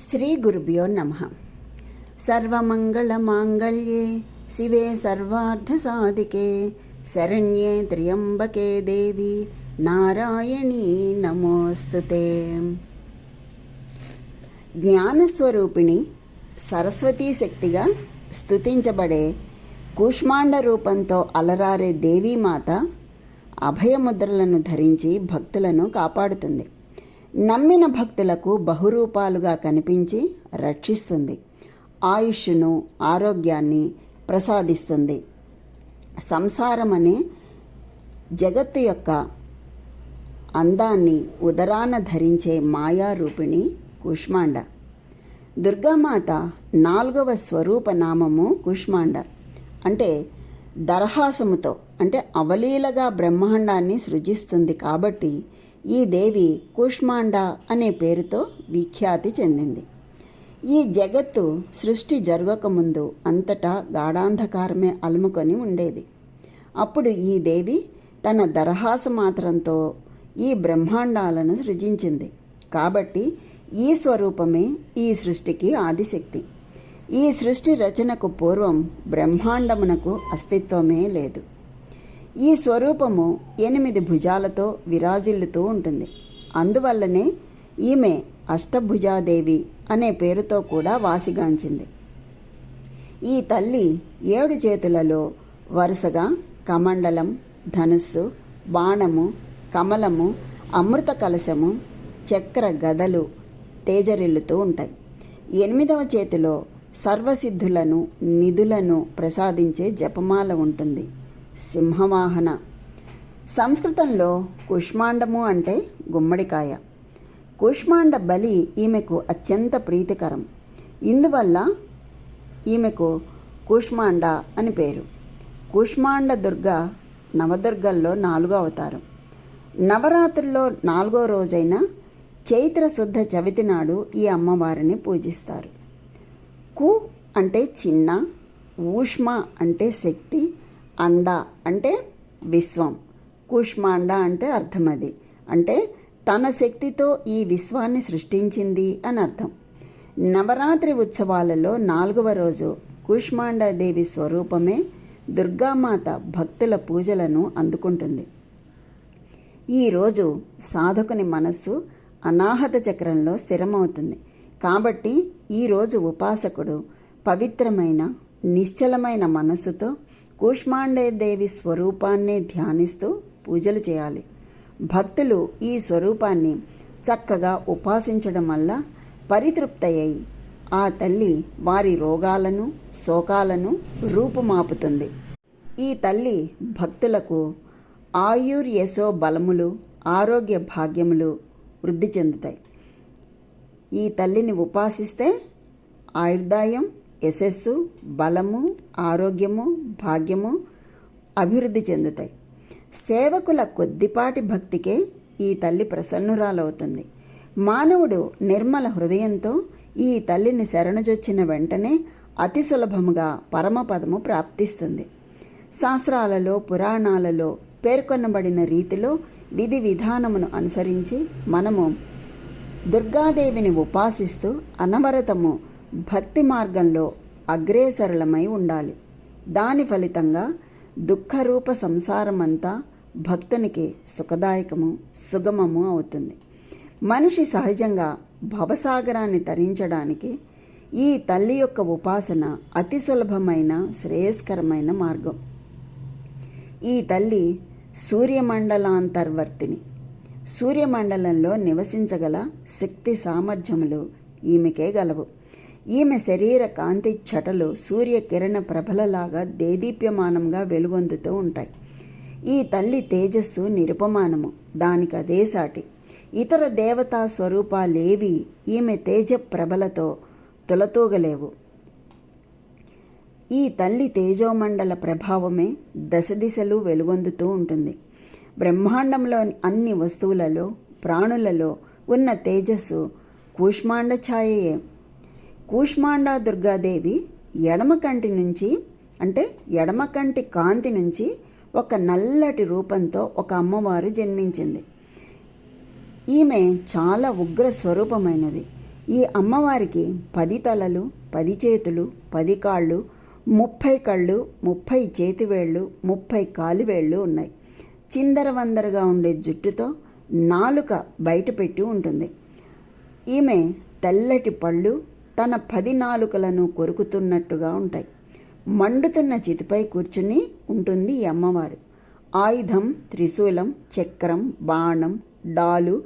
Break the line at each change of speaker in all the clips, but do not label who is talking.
శ్రీ గురుభ్యో నమ. సర్వమంగళమాంగళ్యే శివే సర్వార్థసాధికే శరణ్యే త్ర్యంబకే దేవి నారాయణీ నమోస్తుతే. జ్ఞానస్వరూపిణి సరస్వతీ శక్తిగా స్తుతించబడే కూష్మాండ రూపంతో అలరారే దేవీమాత అభయముద్రలను ధరించి భక్తులను కాపాడుతుంది. నమ్మిన భక్తులకు బహురూపాలుగా కనిపించి రక్షిస్తుంది. ఆయుష్ను ఆరోగ్యాన్ని ప్రసాదిస్తుంది. సంసారం అనే జగత్తు యొక్క అందాన్ని ఉదరాన ధరించే మాయారూపిణి కుష్మాండ. దుర్గామాత నాలుగవ స్వరూప నామము కుష్మాండ. అంటే దర్హాసముతో అంటే అవలీలగా బ్రహ్మాండాన్ని సృజిస్తుంది కాబట్టి ఈ దేవి కుష్మాండ అనే పేరుతో విఖ్యాతి చెందింది. ఈ జగత్తు సృష్టి జరగకముందు అంతటా గాఢాంధకారమే అలుముకొని ఉండేది. అప్పుడు ఈ దేవి తన దరహాస మాత్రంతో ఈ బ్రహ్మాండాలను సృజించింది. కాబట్టి ఈ స్వరూపమే ఈ సృష్టికి ఆదిశక్తి. ఈ సృష్టి రచనకు పూర్వం బ్రహ్మాండమునకు అస్తిత్వమే లేదు. ఈ స్వరూపము ఎనిమిది భుజాలతో విరాజిల్లుతూ ఉంటుంది. అందువల్లనే ఈమె అష్టభుజాదేవి అనే పేరుతో కూడా వాసిగాంచింది. ఈ తల్లి ఏడు చేతులలో వరుసగా కమండలం ధనుస్సు బాణము కమలము అమృత కలశము చక్ర గదలు తేజరిల్లుతూ ఉంటాయి. ఎనిమిదవ చేతిలో సర్వసిద్ధులను నిధులను ప్రసాదించే జపమాల ఉంటుంది. సింహవాహన. సంస్కృతంలో కుష్మాండము అంటే గుమ్మడికాయ. కుష్మాండ బలి ఈమెకు అత్యంత ప్రీతికరం. ఇందువల్ల ఈమెకు కూష్మాండ అని పేరు. కూష్మాండ దుర్గ నవదుర్గల్లో నాలుగో అవతారం. నవరాత్రుల్లో నాలుగో రోజైన చైత్ర శుద్ధ చవితి నాడు ఈ అమ్మవారిని పూజిస్తారు. కు అంటే చిన్న ఊష్మ అంటే శక్తి అండ అంటే విశ్వం. కూష్మాండ అంటే అర్థం అది. అంటే తన శక్తితో ఈ విశ్వాన్ని సృష్టించింది అని అర్థం. నవరాత్రి ఉత్సవాలలో నాలుగవ రోజు కూష్మాండాదేవి స్వరూపమే దుర్గామాత భక్తుల పూజలను అందుకుంటుంది. ఈరోజు సాధకుని మనస్సు అనాహత చక్రంలో స్థిరమవుతుంది. కాబట్టి ఈరోజు ఉపాసకుడు పవిత్రమైన నిశ్చలమైన మనస్సుతో కూష్మాండేదేవి స్వరూపాన్నే ధ్యానిస్తూ పూజలు చేయాలి. భక్తులు ఈ స్వరూపాన్ని చక్కగా ఉపాసించడం వల్ల పరితృప్తయ్యి ఆ తల్లి వారి రోగాలను శోకాలను రూపుమాపుతుంది. ఈ తల్లి భక్తులకు ఆయుర్యశో బలములు ఆరోగ్య భాగ్యములు వృద్ధి చెందుతాయి. ఈ తల్లిని ఉపాసిస్తే ఆయుర్దాయం యశస్సు బలము ఆరోగ్యము భాగ్యము అభివృద్ధి చెందుతాయి. సేవకుల కొద్దిపాటి భక్తికే ఈ తల్లి ప్రసన్నురాలవుతుంది. మానవుడు నిర్మల హృదయంతో ఈ తల్లిని శరణుజొచ్చిన వెంటనే అతి సులభముగా పరమపదము ప్రాప్తిస్తుంది. శాస్త్రాలలో పురాణాలలో పేర్కొనబడిన రీతిలో విధి విధానమును అనుసరించి మనము దుర్గాదేవిని ఉపాసిస్తూ అనవరతము భక్తి మార్గంలో అగ్రేసరులమై ఉండాలి. దాని ఫలితంగా దుఃఖరూప సంసారమంతా భక్తునికి సుఖదాయకము సుగమము అవుతుంది. మనిషి సహజంగా భవసాగరాన్ని తరించడానికి ఈ తల్లి యొక్క ఉపాసన అతి సులభమైన శ్రేయస్కరమైన మార్గం. ఈ తల్లి సూర్యమండలాంతర్వర్తిని సూర్యమండలంలో నివసించగల శక్తి సామర్థ్యములు ఈమెకే గలవు. ఈమె శరీర కాంతి చటలు సూర్యకిరణ ప్రభలలాగా దేదీప్యమానంగా వెలుగొందుతూ ఉంటాయి. ఈ తల్లి తేజస్సు నిరుపమానము. దానికి అదే సాటి. ఇతర దేవతా స్వరూపాలేవి ఈమె తేజ ప్రభలతో తులతూగలేవు. ఈ తల్లి తేజోమండల ప్రభావమే దశ దిశలు వెలుగొందుతూ ఉంటుంది. బ్రహ్మాండంలోని అన్ని వస్తువులలో ప్రాణులలో ఉన్న తేజస్సు కూష్మాండ ఛాయయే కూష్మాండ దుర్గాదేవి ఎడమ కంటి నుంచి అంటే ఎడమ కంటి కాంతి నుంచి ఒక నల్లటి రూపంతో ఒక అమ్మవారు జన్మించింది. ఈమె చాలా ఉగ్ర స్వరూపమైనది. ఈ అమ్మవారికి పది తలలు పది చేతులు పది కాళ్ళు ముప్పై కళ్ళు ముప్పై చేతివేళ్ళు ముప్పై కాలివేళ్ళు ఉన్నాయి. చిందరవందరగా ఉండే జుట్టుతో నాలుక బయట పెట్టి ఉంటుంది. ఈమె తెల్లటి పళ్ళు తన పది నాలుకలను కొరుకుతున్నట్టుగా ఉంటాయి. మండుతున్న చితిపై కూర్చుని ఉంటుంది ఈ అమ్మవారు. ఆయుధం త్రిశూలం చక్రం బాణం డాలు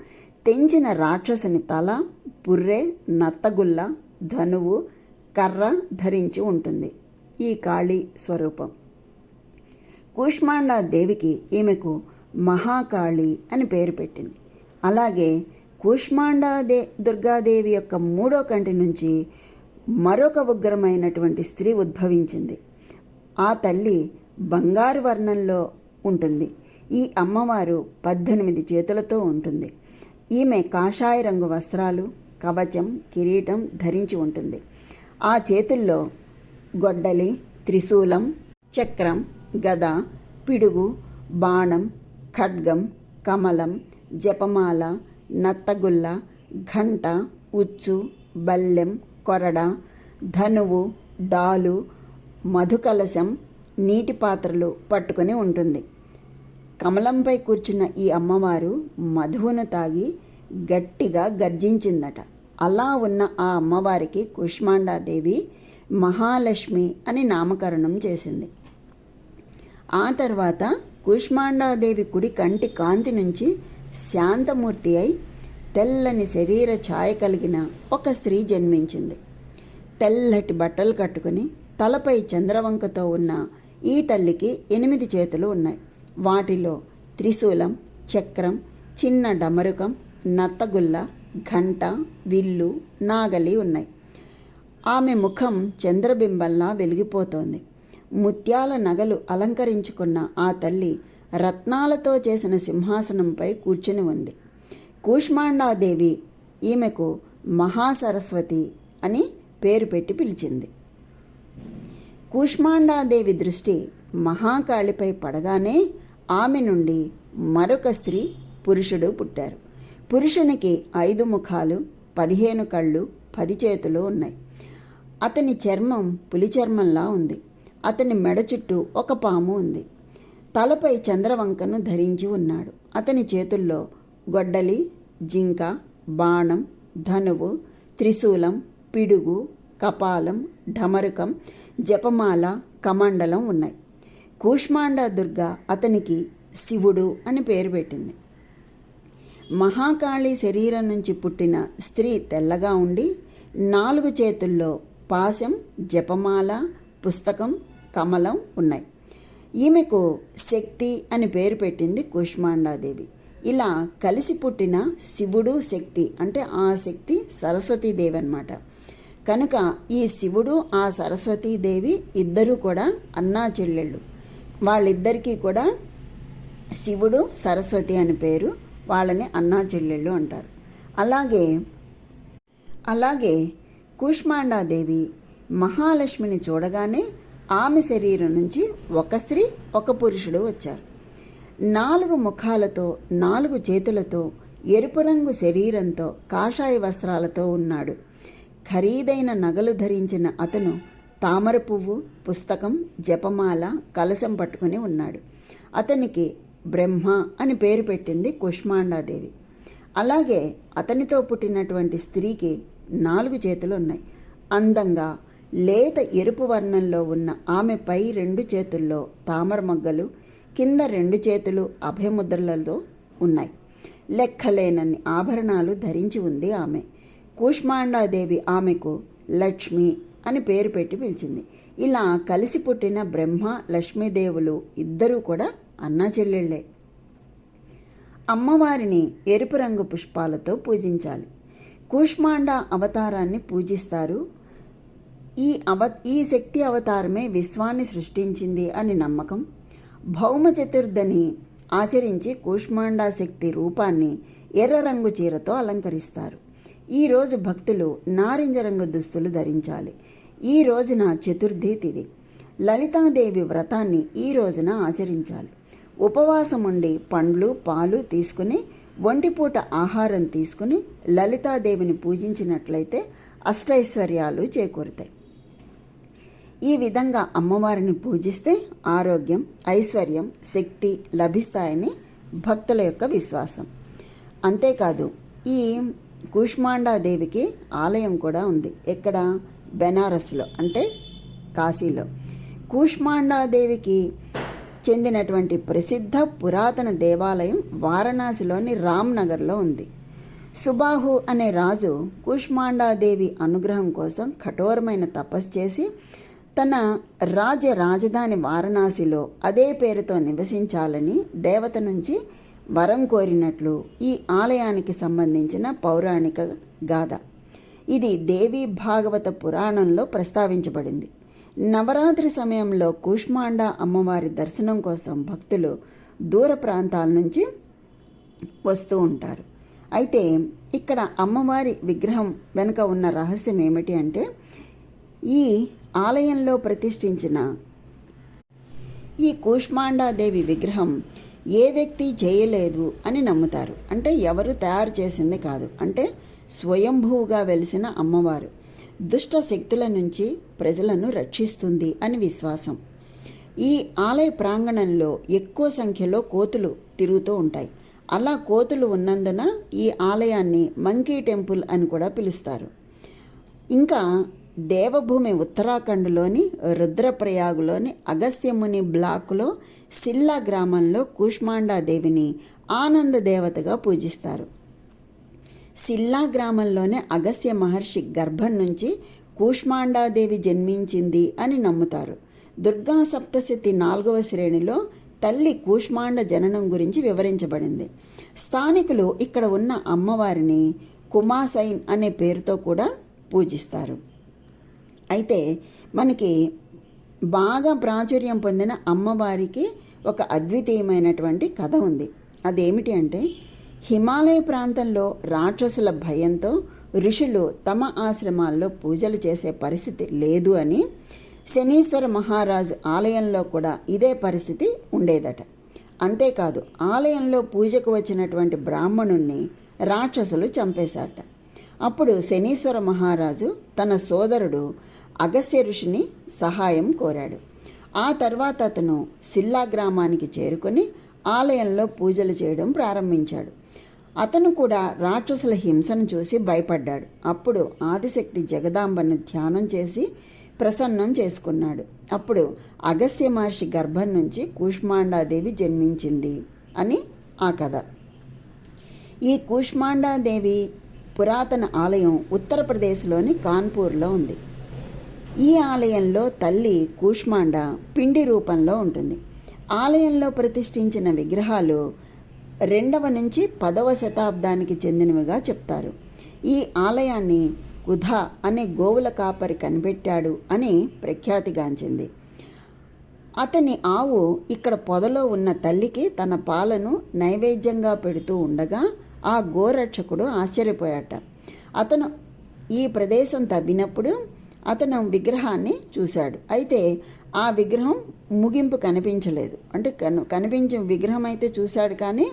తెంచిన రాక్షసుని తల బుర్రె నత్తగుల్ల ధనువు కర్ర ధరించి ఉంటుంది. ఈ కాళీ స్వరూపం. కూష్మాండా దేవికి ఈమెకు మహాకాళి అని పేరు పెట్టింది. అలాగే కూష్మాండా దే దుర్గాదేవి యొక్క మూడో కంటి నుంచి మరొక ఉగ్రమైనటువంటి స్త్రీ ఉద్భవించింది. ఆ తల్లి బంగారు వర్ణంలో ఉంటుంది. ఈ అమ్మవారు పద్దెనిమిది చేతులతో ఉంటుంది. ఈమె కాషాయ రంగు వస్త్రాలు కవచం కిరీటం ధరించి ఉంటుంది. ఆ చేతుల్లో గొడ్డలి త్రిశూలం చక్రం గద పిడుగు బాణం ఖడ్గం కమలం జపమాల నత్తగుల్ల ఘంట ఉచ్చు బల్లెం కొరడ ధనువు డాలు మధుకలశం నీటి పాత్రలు పట్టుకొని ఉంటుంది. కమలంపై కూర్చున్న ఈ అమ్మవారు మధువును తాగి గట్టిగా గర్జించిందట. అలా ఉన్న ఆ అమ్మవారికి కుష్మాండాదేవి మహాలక్ష్మి అని నామకరణం చేసింది. ఆ తర్వాత కుష్మాండాదేవి కుడి కంటి కాంతి నుంచి శాంతమూర్తి అయి తెల్లని శరీర ఛాయ కలిగిన ఒక స్త్రీ జన్మించింది. తెల్లటి బట్టలు కట్టుకుని తలపై చంద్రవంకతో ఉన్న ఈ తల్లికి ఎనిమిది చేతులు ఉన్నాయి. వాటిలో త్రిశూలం చక్రం చిన్న డమరుకం నత్తగుల్ల ఘంట విల్లు నాగలి ఉన్నాయి. ఆమె ముఖం చంద్రబింబంలా వెలిగిపోతోంది. ముత్యాల నగలు అలంకరించుకున్న ఆ తల్లి రత్నాలతో చేసిన సింహాసనంపై కూర్చుని ఉంది. కూష్మాండాదేవి ఈమెకు మహాసరస్వతి అని పేరు పెట్టి పిలిచింది. కూష్మాండాదేవి దృష్టి మహాకాళిపై పడగానే ఆమె నుండి మరొక స్త్రీ పురుషుడు పుట్టారు. పురుషునికి ఐదు ముఖాలు పదిహేను కళ్ళు పది చేతులు ఉన్నాయి. అతని చర్మం పులి చర్మంలా ఉంది. అతని మెడ చుట్టూ ఒక పాము ఉంది. తలపై చంద్రవంకను ధరించి ఉన్నాడు. అతని చేతుల్లో గొడ్డలి జింక బాణం ధనువు త్రిశూలం పిడుగు కపాలం ఢమరుకం జపమాల కమండలం ఉన్నాయి. కూష్మాండ దుర్గ అతనికి శివుడు అని పేరు పెట్టింది. మహాకాళి శరీరం నుంచి పుట్టిన స్త్రీ తెల్లగా ఉండి నాలుగు చేతుల్లో పాశం జపమాల పుస్తకం కమలం ఉన్నాయి. ఈమెకు శక్తి అని పేరు పెట్టింది కుష్మాండాదేవి. ఇలా కలిసి పుట్టిన శివుడు శక్తి అంటే ఆ శక్తి సరస్వతీదేవి అనమాట కనుక ఈ శివుడు ఆ సరస్వతీదేవి ఇద్దరు కూడా అన్నా చెల్లెళ్ళు. వాళ్ళిద్దరికీ కూడా శివుడు సరస్వతి అని పేరు వాళ్ళని అన్నా చెల్లెళ్ళు అంటారు. అలాగే అలాగే కూష్మాండాదేవి మహాలక్ష్మిని చూడగానే ఆమె శరీరం నుంచి ఒక స్త్రీ ఒక పురుషుడు వచ్చారు. నాలుగు ముఖాలతో నాలుగు చేతులతో ఎరుపు రంగు శరీరంతో కాషాయ వస్త్రాలతో ఉన్నాడు. ఖరీదైన నగలు ధరించిన అతను తామర పువ్వు పుస్తకం జపమాల కలశం పట్టుకుని ఉన్నాడు. అతనికి బ్రహ్మ అని పేరు పెట్టింది కుష్మాండాదేవి. అలాగే అతనితో పుట్టినటువంటి స్త్రీకి నాలుగు చేతులు ఉన్నాయి. అందంగా లేత ఎరుపు వర్ణంలో ఉన్న ఆమె పై రెండు చేతుల్లో తామర మగ్గలు కింద రెండు చేతులు అభయముద్రలలో ఉన్నాయి. లెక్కలేనన్ని ఆభరణాలు ధరించి ఉంది ఆమె. కూష్మాండాదేవి ఆమెకు లక్ష్మి అని పేరు పెట్టి పిలిచింది. ఇలా కలిసి పుట్టిన బ్రహ్మ లక్ష్మీదేవులు ఇద్దరూ కూడా అన్నా చెల్లెళ్ళే. అమ్మవారిని ఎరుపు రంగు పుష్పాలతో పూజించాలి. కూష్మాండ అవతారాన్ని పూజిస్తారు. ఈ అవ ఈ శక్తి అవతారమే విశ్వాన్ని సృష్టించింది అని నమ్మకం. భౌమ చతుర్థని ఆచరించి కూష్మాండా శక్తి రూపాన్ని ఎర్ర రంగు చీరతో అలంకరిస్తారు. ఈరోజు భక్తులు నారింజ రంగు దుస్తులు ధరించాలి. ఈ రోజున చతుర్థి తిథి లలితాదేవి వ్రతాన్ని ఈ రోజున ఆచరించాలి. ఉపవాసం ఉండి పండ్లు పాలు తీసుకుని ఒంటిపూట ఆహారం తీసుకుని లలితాదేవిని పూజించినట్లయితే అష్టైశ్వర్యాలు చేకూరుతాయి. ఈ విధంగా అమ్మవారిని పూజిస్తే ఆరోగ్యం ఐశ్వర్యం శక్తి లభిస్తాయని భక్తుల యొక్క విశ్వాసం. అంతేకాదు ఈ కూష్మాండాదేవికి ఆలయం కూడా ఉంది. ఎక్కడ? బెనారస్లో అంటే కాశీలో. కూష్మాండాదేవికి చెందినటువంటి ప్రసిద్ధ పురాతన దేవాలయం వారణాసిలోని రామ్నగర్లో ఉంది. సుబాహు అనే రాజు కూష్మాండాదేవి అనుగ్రహం కోసం కఠోరమైన తపస్సు చేసి తన రాజ రాజధాని వారణాసిలో అదే పేరుతో నివసించాలని దేవత నుంచి వరం కోరినట్లు ఈ ఆలయానికి సంబంధించిన పౌరాణిక గాథ. ఇది దేవి భాగవత పురాణంలో ప్రస్తావించబడింది. నవరాత్రి సమయంలో కూష్మాండ అమ్మవారి దర్శనం కోసం భక్తులు దూర ప్రాంతాల నుంచి వస్తూ ఉంటారు. అయితే ఇక్కడ అమ్మవారి విగ్రహం వెనుక ఉన్న రహస్యం ఏమిటి అంటే ఈ ఆలయంలో ప్రతిష్ఠించిన ఈ కూష్మాండాదేవి విగ్రహం ఏ వ్యక్తి చేయలేదు అని నమ్ముతారు. అంటే ఎవరు తయారు చేసింది కాదు. అంటే స్వయంభూగా వెలిసిన అమ్మవారు దుష్ట శక్తుల నుంచి ప్రజలను రక్షిస్తుంది అని విశ్వాసం. ఈ ఆలయ ప్రాంగణంలో ఎక్కువ సంఖ్యలో కోతులు తిరుగుతూ ఉంటాయి. అలా కోతులు ఉన్నందున ఈ ఆలయాన్ని మంకీ టెంపుల్ అని కూడా పిలుస్తారు. ఇంకా దేవభూమి ఉత్తరాఖండ్లోని రుద్రప్రయాగులోని అగస్త్యముని బ్లాకులో సిల్లా గ్రామంలో కూష్మాండాదేవిని ఆనంద దేవతగా పూజిస్తారు. సిల్లా గ్రామంలోనే అగస్త్య మహర్షి గర్భం నుంచి కూష్మాండాదేవి జన్మించింది అని నమ్ముతారు. దుర్గా సప్తశతి నాలుగవ శ్రేణిలో తల్లి కూష్మాండ జననం గురించి వివరించబడింది. స్థానికులు ఇక్కడ ఉన్న అమ్మవారిని కుమాసైన్ అనే పేరుతో కూడా పూజిస్తారు. అయితే మనకి బాగా ప్రాచుర్యం పొందిన అమ్మవారికి ఒక అద్వితీయమైనటువంటి కథ ఉంది. అదేమిటి అంటే హిమాలయ ప్రాంతంలో రాక్షసుల భయంతో ఋషులు తమ ఆశ్రమాల్లో పూజలు చేసే పరిస్థితి లేదు అని శనీశ్వర మహారాజు ఆలయంలో కూడా ఇదే పరిస్థితి ఉండేదట. అంతేకాదు ఆలయంలో పూజకు వచ్చినటువంటి బ్రాహ్మణుణ్ణి రాక్షసులు చంపేశారట. అప్పుడు శనీశ్వర మహారాజు తన సోదరుడు అగస్త్య ఋషిని సహాయం కోరాడు. ఆ తర్వాత అతను సిల్లా గ్రామానికి చేరుకొని ఆలయంలో పూజలు చేయడం ప్రారంభించాడు. అతను కూడా రాక్షసుల హింసను చూసి భయపడ్డాడు. అప్పుడు ఆదిశక్తి జగదాంబను ధ్యానం చేసి ప్రసన్నం చేసుకున్నాడు. అప్పుడు అగస్త్య మహర్షి గర్భం నుంచి కూష్మాండాదేవి జన్మించింది అని ఆ కథ. ఈ కూష్మాండాదేవి పురాతన ఆలయం ఉత్తరప్రదేశ్లోని కాన్పూర్లో ఉంది. ఈ ఆలయంలో తల్లి కూష్మాండ పిండి రూపంలో ఉంటుంది. ఆలయంలో ప్రతిష్ఠించిన విగ్రహాలు రెండవ నుంచి పదవ శతాబ్దానికి చెందినవిగా చెప్తారు. ఈ ఆలయాన్ని కుధ అనే గోవుల కాపరి కనిపెట్టాడు అని ప్రఖ్యాతిగాంచింది. అతని ఆవు ఇక్కడ పొదలో ఉన్న తల్లికి తన పాలను నైవేద్యంగా పెడుతూ ఉండగా ఆ గోరక్షకుడు ఆశ్చర్యపోయాట. అతను ఈ ప్రదేశం తవ్వినప్పుడు అతను విగ్రహాన్ని చూశాడు. అయితే ఆ విగ్రహం ముగింపు కనిపించలేదు. అంటే కను కనిపించే విగ్రహం అయితే చూశాడు కానీ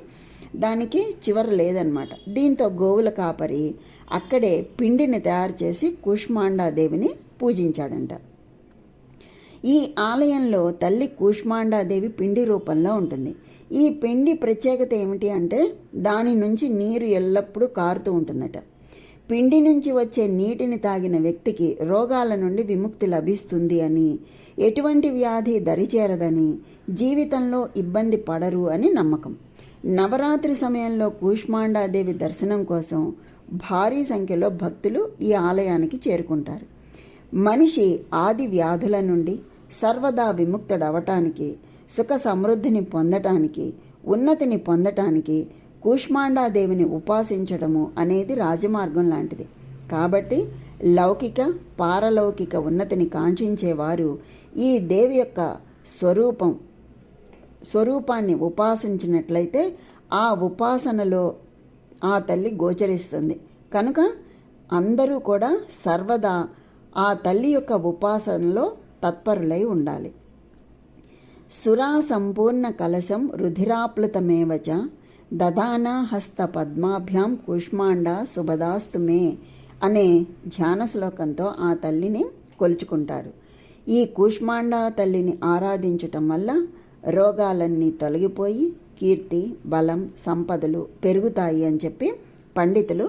దానికి చివర లేదనమాట దీంతో గోవుల కాపరి అక్కడే పిండిని తయారు చేసి కుష్మాండాదేవిని పూజించాడంట. ఈ ఆలయంలో తల్లి కూష్మాండాదేవి పిండి రూపంలో ఉంటుంది. ఈ పిండి ప్రత్యేకత ఏమిటి అంటే దాని నుంచి నీరు ఎల్లప్పుడూ కారుతూ ఉంటుందట. పిండి నుంచి వచ్చే నీటిని తాగిన వ్యక్తికి రోగాల నుండి విముక్తి లభిస్తుంది అని ఎటువంటి వ్యాధి దరిచేరదని జీవితంలో ఇబ్బంది పడరు అని నమ్మకం. నవరాత్రి సమయంలో కూష్మాండాదేవి దర్శనం కోసం భారీ సంఖ్యలో భక్తులు ఈ ఆలయానికి చేరుకుంటారు. మనిషి ఆది వ్యాధుల నుండి సర్వదా విముక్తుడవటానికి సుఖ సమృద్ధిని పొందటానికి ఉన్నతిని పొందటానికి కూష్మాండాదేవిని ఉపాసించడము అనేది రాజమార్గం లాంటిది. కాబట్టి లౌకిక పారలౌకిక ఉన్నతిని కాంక్షించేవారు ఈ దేవి యొక్క స్వరూపం స్వరూపాన్ని ఉపాసించినట్లయితే ఆ ఉపాసనలో ఆ తల్లి గోచరిస్తుంది. కనుక అందరూ కూడా సర్వదా ఆ తల్లి యొక్క ఉపాసనలో తత్పరులై ఉండాలి. సురా సంపూర్ణ కలశం రుధిరాప్లుతమేవచ దదాన హస్త పద్మాభ్యాం కూష్మాండ శుభదాస్తు మే అనే ధ్యాన శ్లోకంతో ఆ తల్లిని కొలుచుకుంటారు. ఈ కూష్మాండ తల్లిని ఆరాధించటం వల్ల రోగాలన్నీ తొలగిపోయి కీర్తి బలం సంపదలు పెరుగుతాయి అని చెప్పి పండితులు